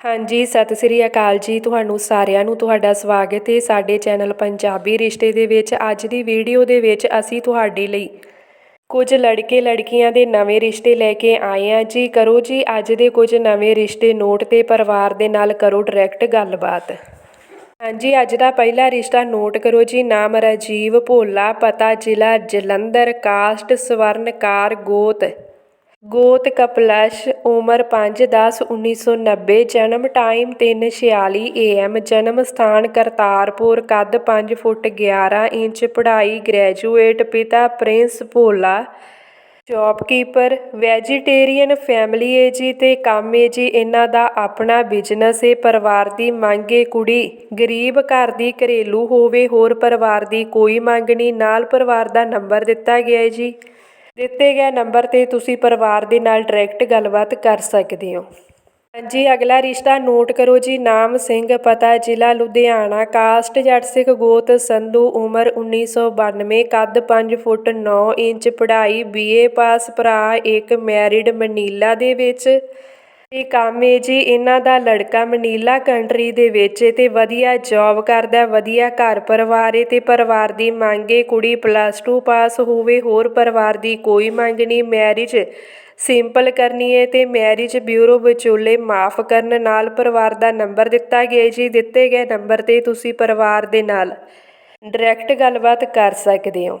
ਹਾਂਜੀ, ਸਤਿ ਸ੍ਰੀ ਅਕਾਲ ਜੀ ਤੁਹਾਨੂੰ ਸਾਰਿਆਂ ਨੂੰ, ਤੁਹਾਡਾ ਸਵਾਗਤ ਹੈ ਸਾਡੇ ਚੈਨਲ ਪੰਜਾਬੀ ਰਿਸ਼ਤੇ ਦੇ ਵਿੱਚ। ਅੱਜ ਦੀ ਵੀਡੀਓ ਦੇ ਵਿੱਚ ਅਸੀਂ ਤੁਹਾਡੇ ਲਈ ਕੁਝ ਲੜਕੇ ਲੜਕੀਆਂ ਦੇ ਨਵੇਂ ਰਿਸ਼ਤੇ ਲੈ ਕੇ ਆਏ ਆ ਜੀ। ਕਰੋ ਜੀ ਅੱਜ ਦੇ ਕੁਝ ਨਵੇਂ ਰਿਸ਼ਤੇ ਨੋਟ ਤੇ ਪਰਿਵਾਰ ਦੇ ਨਾਲ ਕਰੋ ਡਾਇਰੈਕਟ ਗੱਲਬਾਤ। ਹਾਂਜੀ, ਅੱਜ ਦਾ ਪਹਿਲਾ ਰਿਸ਼ਤਾ ਨੋਟ ਕਰੋ ਜੀ। ਨਾਮ ਰਾਜੀਵ ਭੋਲਾ, ਪਤਾ ਜ਼ਿਲ੍ਹਾ ਜਲੰਧਰ, ਕਾਸਟ, ਸਵਰਨਕਾਰ, ਗੋਤ। ਗੋਤ ਕਪਲਸ਼, ਉਮਰ 5/10/1990 ਜਨਮ ਟਾਈਮ ਤਿੰਨ ਛਿਆਲੀ ਏ ਐੱਮ, ਜਨਮ ਸਥਾਨ ਕਰਤਾਰਪੁਰ, ਕੱਦ ਪੰਜ ਫੁੱਟ 11 ਇੰਚ, ਪੜ੍ਹਾਈ ਗ੍ਰੈਜੂਏਟ, ਪਿਤਾ Prince Bhola shopkeeper vegetarian family ਏ ਜੀ ਅਤੇ ਕੰਮ ਏ ਜੀ, ਇਹਨਾਂ ਦਾ ਆਪਣਾ ਬਿਜ਼ਨਸ ਏ, ਪਰਿਵਾਰ ਦੀ ਮੰਗ ਏ ਕੁੜੀ, ਗਰੀਬ ਘਰ ਦੀ ਘਰੇਲੂ ਹੋਵੇ, ਹੋਰ ਪਰਿਵਾਰ ਦੀ ਕੋਈ ਮੰਗ ਨਹੀਂ, ਨਾਲ ਪਰਿਵਾਰ ਦਾ ਨੰਬਰ ਦਿੱਤਾ ਗਿਆ ਏ ਜੀ। ਦਿੱਤੇ ਗਏ ਨੰਬਰ ਤੇ ਤੁਸੀਂ ਪਰਿਵਾਰ ਦੇ ਨਾਲ ਡਾਇਰੈਕਟ ਗੱਲਬਾਤ ਕਰ ਸਕਦੇ ਹੋ। ਹਾਂਜੀ, ਅਗਲਾ ਰਿਸ਼ਤਾ ਨੋਟ ਕਰੋ ਜੀ। ਨਾਮ ਸਿੰਘ, ਪਤਾ, ਜ਼ਿਲ੍ਹਾ, ਲੁਧਿਆਣਾ। ਕਾਸਟ ਜੱਟ ਸਿੱਖ ਗੋਤ, ਸੰਧੂ, ਉਮਰ 1992 ਕੱਦ 5 ਫੁੱਟ 9 ਇੰਚ। ਪੜ੍ਹਾਈ ਬੀਏ ਪਾਸ, ਭਰਾ, ਇੱਕ, ਮੈਰਿਡ, ਮਨੀਲਾ ਦੇ ਵਿੱਚ। ਤੇ ਕੰਮ ਏ ਜੀ, ਇਹਨਾਂ ਦਾ ਲੜਕਾ ਮਨੀਲਾ ਕੰਟਰੀ ਦੇ ਵਿੱਚ ਏ ਤੇ ਵਧੀਆ ਜੌਬ ਕਰਦਾ, ਵਧੀਆ ਘਰ ਪਰਿਵਾਰ ਏ ਤੇ ਪਰਿਵਾਰ ਦੀ ਮੰਗ ਏ, ਕੁੜੀ ਪਲੱਸ 2 ਪਾਸ ਹੋਵੇ, ਹੋਰ ਪਰਿਵਾਰ ਦੀ ਕੋਈ ਮੰਗ ਨਹੀਂ ਮੈਰਿਜ ਸਿੰਪਲ ਕਰਨੀ ਏ ਤੇ ਮੈਰਿਜ ਬਿਊਰੋ ਵਿਚੋਲੇ ਮਾਫ ਕਰਨ ਨਾਲ ਪਰਿਵਾਰ ਦਾ ਨੰਬਰ ਦਿੱਤਾ ਗਿਆ ਜੀ, ਦਿੱਤੇ ਗਏ ਨੰਬਰ ਤੇ ਤੁਸੀਂ ਪਰਿਵਾਰ ਦੇ ਨਾਲ ਡਾਇਰੈਕਟ ਗੱਲਬਾਤ ਕਰ ਸਕਦੇ ਹੋ।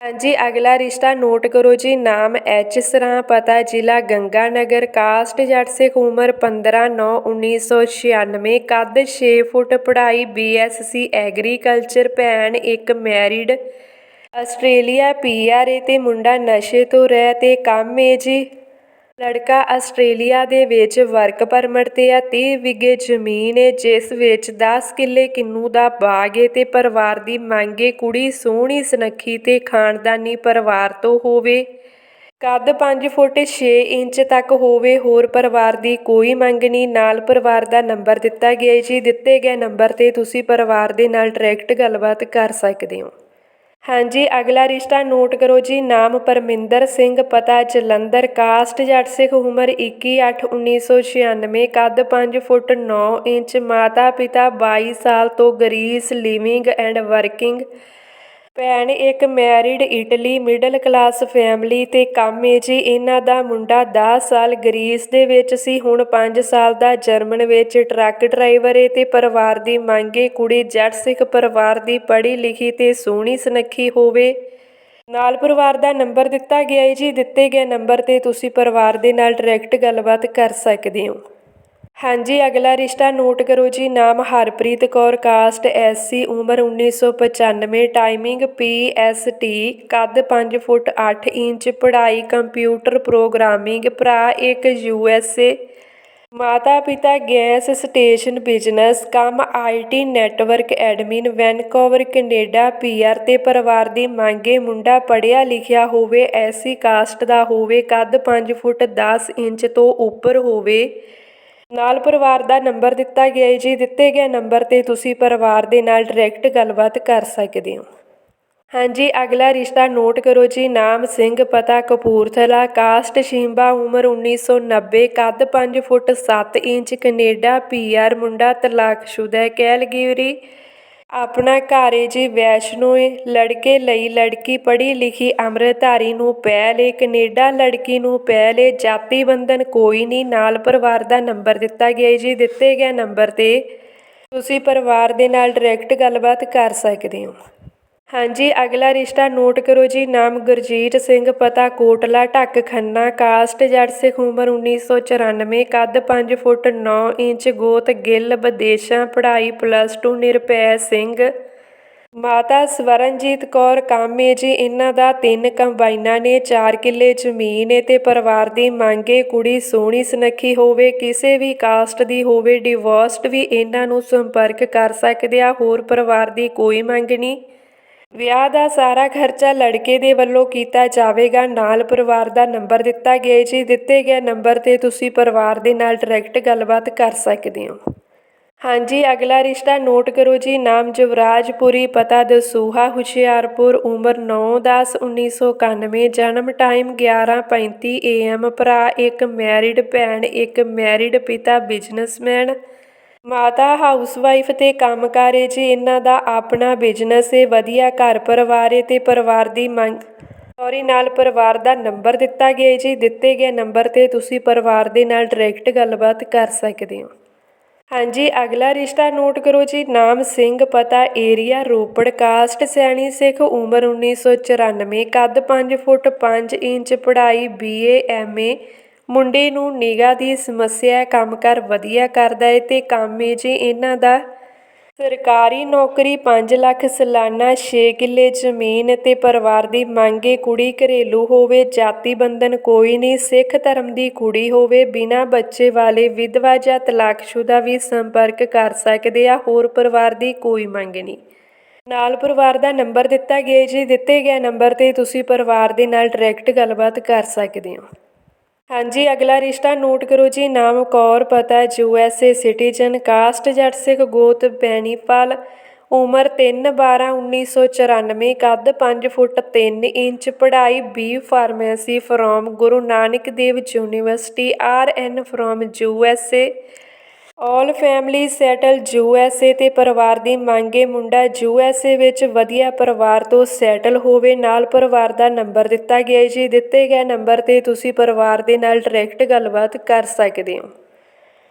ਹਾਂਜੀ, ਅਗਲਾ ਰਿਸ਼ਤਾ ਨੋਟ ਕਰੋ ਜੀ, ਨਾਮ ਐਚ ਸਰਾਂ, ਪਤਾ ਜ਼ਿਲ੍ਹਾ ਗੰਗਾਨਗਰ, ਕਾਸਟ ਜੱਟ ਸਿੱਖ ਉਮਰ 15/9/1996 ਕੱਦ 6 ਫੁੱਟ, ਪੜ੍ਹਾਈ ਬੀਐਸਸੀ ਐਗਰੀਕਲਚਰ, ਭੈਣ ਇੱਕ ਮੈਰਿਡ, ਆਸਟ੍ਰੇਲੀਆ ਪੀਆਰ ਏ, ਤੇ ਮੁੰਡਾ ਨਸ਼ੇ ਤੋਂ ਰਹਿ ਤੇ ਕੰਮ ਏ ਜੀ। ਲੜਕਾ ਆਸਟ੍ਰੇਲੀਆ ਦੇ ਵਿੱਚ ਵਰਕ ਪਰਮਿਟ ਤੇ ਆ 30 ਵਿਗੇ ਜ਼ਮੀਨ ਏ, ਜਿਸ ਵਿੱਚ 10 ਕਿੱਲੇ ਕਿੰਨੂ ਦਾ ਬਾਗ ਏ ਤੇ ਪਰਿਵਾਰ ਦੀ ਮੰਗ ਏ, ਕੁੜੀ ਸੋਹਣੀ ਸੁਨੱਖੀ ਤੇ ਖਾਨਦਾਨੀ ਪਰਿਵਾਰ ਤੋਂ ਹੋਵੇ। ਕੱਦ 5 ਫੁੱਟ 6 ਇੰਚ ਤੱਕ ਹੋਵੇ, ਹੋਰ ਪਰਿਵਾਰ ਦੀ ਕੋਈ ਮੰਗ ਨਹੀਂ। ਨਾਲ ਪਰਿਵਾਰ ਦਾ ਨੰਬਰ ਦਿੱਤਾ ਗਿਆ ਜੀ। ਦਿੱਤੇ ਗਏ ਨੰਬਰ ਤੇ ਤੁਸੀਂ ਪਰਿਵਾਰ ਦੇ ਨਾਲ ਡਾਇਰੈਕਟ ਗੱਲਬਾਤ ਕਰ ਸਕਦੇ ਹੋ। ਹਾਂਜੀ, ਅਗਲਾ ਰਿਸ਼ਤਾ ਨੋਟ ਕਰੋ ਜੀ, ਨਾਮ ਪਰਮਿੰਦਰ ਸਿੰਘ, ਪਤਾ ਜਲੰਧਰ, ਕਾਸਟ ਜੱਟ ਸਿੱਖ, ਉਮਰ 21/8/1996 ਕੱਦ 5 ਫੁੱਟ 9 ਇੰਚ, ਮਾਤਾ ਪਿਤਾ 22 ਸਾਲ ਤੋਂ ਗਰੀਸ, ਲਿਵਿੰਗ ਐਂਡ ਵਰਕਿੰਗ ਭੈਣ, ਇੱਕ married Italy middle class family ਤੇ ਕੰਮ ਏ ਜੀ। ਇਹਨਾਂ ਦਾ ਮੁੰਡਾ 10 ਸਾਲ ਗਰੀਸ ਦੇ ਵਿੱਚ ਸੀ, ਹੁਣ 5 ਸਾਲ ਦਾ ਜਰਮਨ ਵਿੱਚ ਟਰੱਕ ਡਰਾਈਵਰ ਏ ਤੇ ਪਰਿਵਾਰ ਦੀ ਮੰਗ ਏ, ਕੁੜੀ ਜੱਟ ਸਿੱਖ ਪਰਿਵਾਰ ਦੀ ਪੜ੍ਹੀ ਲਿਖੀ ਤੇ ਸੋਹਣੀ ਸੁਨੱਖੀ ਹੋਵੇ। ਨਾਲ ਪਰਿਵਾਰ ਦਾ ਨੰਬਰ ਦਿੱਤਾ ਗਿਆ ਹੈ ਜੀ। ਦਿੱਤੇ ਗਏ ਨੰਬਰ ਤੇ ਤੁਸੀਂ ਪਰਿਵਾਰ ਦੇ ਨਾਲ ਡਾਇਰੈਕਟ ਗੱਲਬਾਤ ਕਰ ਸਕਦੇ ਹੋ। ਹਾਂਜੀ, ਅਗਲਾ ਰਿਸ਼ਤਾ ਨੋਟ ਕਰੋ ਜੀ। ਨਾਮ ਹਰਪ੍ਰੀਤ ਕੌਰ, ਕਾਸਟ ਐਸਸੀ ਉਮਰ 1995 ਟਾਈਮਿੰਗ ਪੀਐਸਟੀ ਕੱਦ 5 ਫੁੱਟ 8 ਇੰਚ, ਪੜ੍ਹਾਈ ਕੰਪਿਊਟਰ ਪ੍ਰੋਗਰਾਮਿੰਗ, ਭਰਾ ਇੱਕ ਯੂਐਸਏ ਮਾਤਾ ਪਿਤਾ ਗੈਸ ਸਟੇਸ਼ਨ ਬਿਜ਼ਨਸ, ਕੰਮ IT network admin, Vancouver, Canada PR ਤੇ ਪਰਿਵਾਰ ਦੀ ਮੰਗੇ ਮੁੰਡਾ ਪੜਿਆ ਲਿਖਿਆ ਹੋਵੇ ਐਸੀ ਕਾਸਟ ਦਾ ਹੋਵੇ, ਕੱਦ 5 ਫੁੱਟ 10 ਇੰਚ ਤੋਂ ਉੱਪਰ ਹੋਵੇ। ਨਾਲ ਪਰਿਵਾਰ ਦਾ ਨੰਬਰ ਦਿੱਤਾ ਗਿਆ ਹੈ ਜੀ। ਦਿੱਤੇ ਗਏ ਨੰਬਰ ਤੇ ਤੁਸੀਂ ਪਰਿਵਾਰ ਦੇ ਨਾਲ ਡਾਇਰੈਕਟ ਗੱਲਬਾਤ ਕਰ ਸਕਦੇ ਹੋ। ਹਾਂਜੀ, ਅਗਲਾ ਰਿਸ਼ਤਾ ਨੋਟ ਕਰੋ ਜੀ। ਨਾਮ ਸਿੰਘ, ਪਤਾ ਕਪੂਰਥਲਾ, ਕਾਸਟ ਸ਼ਿੰਬਾ, ਉਮਰ 1990 ਕੱਦ 5 ਫੁੱਟ 7 ਇੰਚ, ਕੈਨੇਡਾ ਪੀਆਰ ਮੁੰਡਾ ਤਲਾਕਸ਼ੁਦਾ ਹੈ ਆਪਣਾ ਘਰ ਏ ਜੀ ਵੈਸ਼ਨੋ ਏ। ਲੜਕੇ ਲਈ ਲੜਕੀ ਪੜ੍ਹੀ ਲਿਖੀ ਅੰਮ੍ਰਿਤਧਾਰੀ ਨੂੰ ਪਹਿਲ ਏ। ਕਨੇਡਾ ਲੜਕੀ ਨੂੰ ਪਹਿਲ ਏ। ਜਾਤੀ ਬੰਧਨ ਕੋਈ ਨਹੀਂ। ਨਾਲ ਪਰਿਵਾਰ ਦਾ ਨੰਬਰ ਦਿੱਤਾ ਗਿਆ ਜੀ। ਦਿੱਤੇ ਗਏ ਨੰਬਰ ਤੇ ਤੁਸੀਂ ਪਰਿਵਾਰ ਦੇ ਨਾਲ ਡਾਇਰੈਕਟ ਗੱਲਬਾਤ ਕਰ ਸਕਦੇ ਹੋ। ਹਾਂਜੀ, ਅਗਲਾ ਰਿਸ਼ਤਾ ਨੋਟ ਕਰੋ ਜੀ। ਨਾਮ ਗੁਰਜੀਤ ਸਿੰਘ, ਪਤਾ ਕੋਟਲਾ, ਢੱਕ ਖੰਨਾ, ਕਾਸਟ ਜੱਟ ਸਿੱਖ ਉਮਰ 1994 ਕੱਦ 5 ਫੁੱਟ 9 ਇੰਚ, ਗੋਤ ਗਿੱਲ ਵਿਦੇਸ਼ਾਂ ਪੜ੍ਹਾਈ ਪਲੱਸ 2 ਨਿਰਪੈ ਸਿੰਘ। ਮਾਤਾ ਸਵਰਨਜੀਤ ਕੌਰ ਕਾਮੇ ਜੀ, ਇਹਨਾਂ ਦਾ ਤਿੰਨ ਕੰਬਾਈਨਾਂ ਨੇ 4 ਕਿੱਲੇ ਜ਼ਮੀਨ ਏ ਤੇ ਪਰਿਵਾਰ ਦੀ ਮੰਗੇ ਕੁੜੀ ਸੋਹਣੀ ਸੁਨੱਖੀ ਹੋਵੇ, ਕਿਸੇ ਵੀ ਕਾਸਟ ਦੀ ਹੋਵੇ ਡਿਵੋਰਸਡ ਵੀ ਇਹਨਾਂ ਨੂੰ ਸੰਪਰਕ ਕਰ ਸਕਦੇ ਆ, ਹੋਰ ਪਰਿਵਾਰ ਦੀ ਕੋਈ ਮੰਗ ਨਹੀਂ। ਵਿਆਹ ਦਾ ਸਾਰਾ ਖਰਚਾ ਲੜਕੇ ਦੇ ਵੱਲੋਂ ਕੀਤਾ ਜਾਵੇਗਾ। ਨਾਲ ਪਰਿਵਾਰ ਦਾ ਨੰਬਰ ਦਿੱਤਾ ਗਿਆ ਜੀ। ਦਿੱਤੇ ਗਏ ਨੰਬਰ ਤੇ ਤੁਸੀਂ ਪਰਿਵਾਰ ਦੇ ਨਾਲ ਡਾਇਰੈਕਟ ਗੱਲਬਾਤ ਕਰ ਸਕਦੇ ਹੋ। ਹਾਂਜੀ, ਅਗਲਾ ਰਿਸ਼ਤਾ ਨੋਟ ਕਰੋ ਜੀ। ਨਾਮ ਜਵਰਾਜਪੁਰੀ, ਪਤਾ ਦਸੂਹਾ, ਹੁਸ਼ਿਆਰਪੁਰ, ਉਮਰ 9/10/1991 ਜਨਮ ਟਾਈਮ 11:35 AM ਭਰਾ ਇੱਕ, ਮੈਰਿਡ ਭੈਣ ਇੱਕ, ਮੈਰਿਡ ਪਿਤਾ, ਬਿਜ਼ਨਸਮੈਨ ਮਾਤਾ ਹਾਊਸਵਾਈਫ ਤੇ ਕੰਮਕਾਰ ਏ ਜੀ, ਇਹਨਾਂ ਦਾ ਆਪਣਾ ਬਿਜ਼ਨਸ ਏ, ਵਧੀਆ ਘਰ ਪਰਿਵਾਰ ਏ ਤੇ ਪਰਿਵਾਰ ਦੀ ਮੰਗ, ਸੌਰੀ, ਨਾਲ ਪਰਿਵਾਰ ਦਾ ਨੰਬਰ ਦਿੱਤਾ ਗਿਆ ਜੀ, ਦਿੱਤੇ ਗਏ ਨੰਬਰ ਤੇ ਤੁਸੀਂ ਪਰਿਵਾਰ ਦੇ ਨਾਲ ਡਾਇਰੈਕਟ ਗੱਲਬਾਤ ਕਰ ਸਕਦੇ ਹੋ। ਹਾਂਜੀ, ਅਗਲਾ ਰਿਸ਼ਤਾ ਨੋਟ ਕਰੋ ਜੀ, ਨਾਮ ਸਿੰਘ, ਪਤਾ ਏਰੀਆ ਰੋਪੜ, ਕਾਸਟ ਸੈਣੀ ਸਿੱਖ, ਉਮਰ 1994 ਕੱਦ 5 ਫੁੱਟ 5 ਇੰਚ, ਪੜ੍ਹਾਈ ਬੀਏ ਐਮਏ ਮੁੰਡੇ ਨੂੰ ਨਿਗਾਹ ਦੀ ਸਮੱਸਿਆ ਹੈ ਕੰਮਕਾਰ ਵਧੀਆ ਕਰਦਾ ਏ ਤੇ ਕੰਮ ਏ ਜੀ ਇਹਨਾਂ ਦਾ ਸਰਕਾਰੀ ਨੌਕਰੀ 5 ਲੱਖ ਸਾਲਾਨਾ 6 ਕਿੱਲੇ ਜ਼ਮੀਨ ਤੇ ਪਰਿਵਾਰ ਦੀ ਮੰਗੇ ਕੁੜੀ ਘਰੇਲੂ ਹੋਵੇ, ਜਾਤੀ ਬੰਧਨ ਕੋਈ ਨਹੀਂ, ਸਿੱਖ ਧਰਮ ਦੀ ਕੁੜੀ ਹੋਵੇ, ਬਿਨਾਂ ਬੱਚੇ ਵਾਲੇ ਵਿਧਵਾ ਜਾਂ ਤਲਾਕਸ਼ੁਦਾ ਵੀ ਸੰਪਰਕ ਕਰ ਸਕਦੇ ਆ, ਹੋਰ ਪਰਿਵਾਰ ਦੀ ਕੋਈ ਮੰਗ ਨਹੀਂ। ਨਾਲ ਪਰਿਵਾਰ ਦਾ ਨੰਬਰ ਦਿੱਤਾ ਗਿਆ ਜੀ, ਦਿੱਤੇ ਗਏ ਨੰਬਰ ਤੇ ਤੁਸੀਂ ਪਰਿਵਾਰ ਦੇ ਨਾਲ ਡਾਇਰੈਕਟ ਗੱਲਬਾਤ ਕਰ ਸਕਦੇ ਹੋ। ਹਾਂਜੀ, ਅਗਲਾ ਰਿਸ਼ਤਾ ਨੋਟ ਕਰੋ ਜੀ। ਨਾਮ ਕੌਰ, ਪਤਾ U S A citizen, caste Jatt Sikh ਗੋਤ ਬੈਣੀਪਾਲ ਉਮਰ 3/12/1994 ਕੱਦ 5 ਫੁੱਟ 3 ਇੰਚ, ਪੜ੍ਹਾਈ B pharmacy from Guru Nanak Dev university, R N from U S A. All family settle U S A ਤੇ ਪਰਿਵਾਰ ਦੀ ਮੰਗੇ ਮੁੰਡਾ ਯੂ ਐਸ ਏ ਵਿੱਚ ਵਧੀਆ ਪਰਿਵਾਰ ਤੋਂ ਸੈਟਲ ਹੋਵੇ, ਨਾਲ ਪਰਿਵਾਰ ਦਾ ਨੰਬਰ ਦਿੱਤਾ ਗਿਆ ਜੀ। ਦਿੱਤੇ ਗਏ ਨੰਬਰ ਤੇ ਤੁਸੀਂ ਪਰਿਵਾਰ ਦੇ ਨਾਲ ਡਾਇਰੈਕਟ ਗੱਲਬਾਤ ਕਰ ਸਕਦੇ ਹੋ।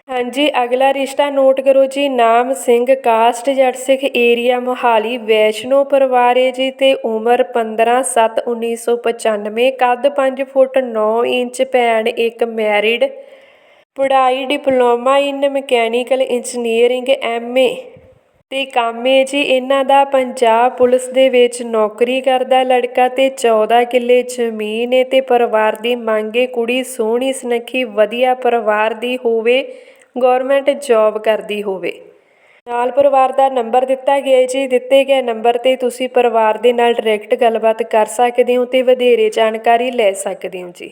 ਹਾਂਜੀ, ਅਗਲਾ ਰਿਸ਼ਤਾ ਨੋਟ ਕਰੋ ਜੀ। ਨਾਮ ਸਿੰਘ ਕਾਸਟ ਜੱਟ ਸਿੱਖ ਏਰੀਆ ਮੋਹਾਲੀ, ਵੈਸ਼ਨੋ ਪਰਿਵਾਰ ਹੈ ਜੀ ਤੇ ਉਮਰ 15/7/1995 ਕੱਦ 5 ਫੁੱਟ 9 ਇੰਚ, ਭੈਣ ਇੱਕ ਮੈਰਿਡ ਪੜ੍ਹਾਈ, diploma, in mechanical engineering, M A. ਅਤੇ ਕੰਮ ਏ ਜੀ, ਇਹਨਾਂ ਦਾ ਪੰਜਾਬ ਪੁਲਿਸ ਦੇ ਵਿੱਚ ਨੌਕਰੀ ਕਰਦਾ ਲੜਕਾ ਤੇ 14 ਕਿੱਲੇ ਜ਼ਮੀਨ ਏ ਤੇ ਪਰਿਵਾਰ ਦੀ ਮੰਗ ਏ, ਕੁੜੀ ਸੋਹਣੀ, ਸੁਨੱਖੀ, ਵਧੀਆ ਪਰਿਵਾਰ ਦੀ ਹੋਵੇ ਗਵਰਨਮੈਂਟ ਜੌਬ ਕਰਦੀ ਹੋਵੇ। ਨਾਲ ਪਰਿਵਾਰ ਦਾ ਨੰਬਰ ਦਿੱਤਾ ਗਿਆ ਜੀ, ਦਿੱਤੇ ਗਏ ਨੰਬਰ ਤੇ ਤੁਸੀਂ ਪਰਿਵਾਰ ਦੇ ਨਾਲ ਡਾਇਰੈਕਟ ਗੱਲਬਾਤ ਕਰ ਸਕਦੇ ਹੋ ਤੇ ਵਧੇਰੇ ਜਾਣਕਾਰੀ ਲੈ ਸਕਦੇ ਹੋ ਜੀ।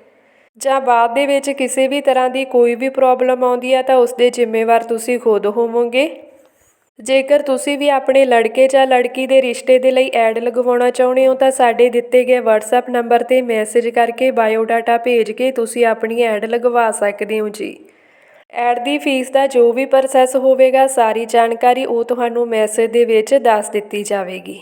ਜਾਂ ਬਾਅਦ ਦੇ ਵਿੱਚ ਕਿਸੇ ਵੀ ਤਰ੍ਹਾਂ ਦੀ ਕੋਈ ਵੀ ਪ੍ਰੋਬਲਮ ਆਉਂਦੀ ਹੈ ਤਾਂ ਉਸ ਦੇ ਜ਼ਿੰਮੇਵਾਰ ਤੁਸੀਂ ਖੁਦ ਹੋਵੋਗੇ। ਜੇਕਰ ਤੁਸੀਂ ਵੀ ਆਪਣੇ ਲੜਕੇ ਜਾਂ ਲੜਕੀ ਦੇ ਰਿਸ਼ਤੇ ਦੇ ਲਈ ਐਡ ਲਗਵਾਉਣਾ ਚਾਹੁੰਦੇ ਹੋ ਤਾਂ ਸਾਡੇ ਦਿੱਤੇ ਗਏ WhatsApp ਨੰਬਰ ਤੇ ਮੈਸੇਜ ਕਰਕੇ ਬਾਇਓਡਾਟਾ ਭੇਜ ਕੇ ਤੁਸੀਂ ਆਪਣੀ ਐਡ ਲਗਵਾ ਸਕਦੇ ਹੋ ਜੀ। ਐਡ ਦੀ ਫੀਸ ਦਾ ਜੋ ਵੀ ਪ੍ਰੋਸੈਸ ਹੋਵੇਗਾ, ਸਾਰੀ ਜਾਣਕਾਰੀ ਉਹ ਤੁਹਾਨੂੰ ਮੈਸੇਜ ਦੇ ਵਿੱਚ ਦੱਸ ਦਿੱਤੀ ਜਾਵੇਗੀ।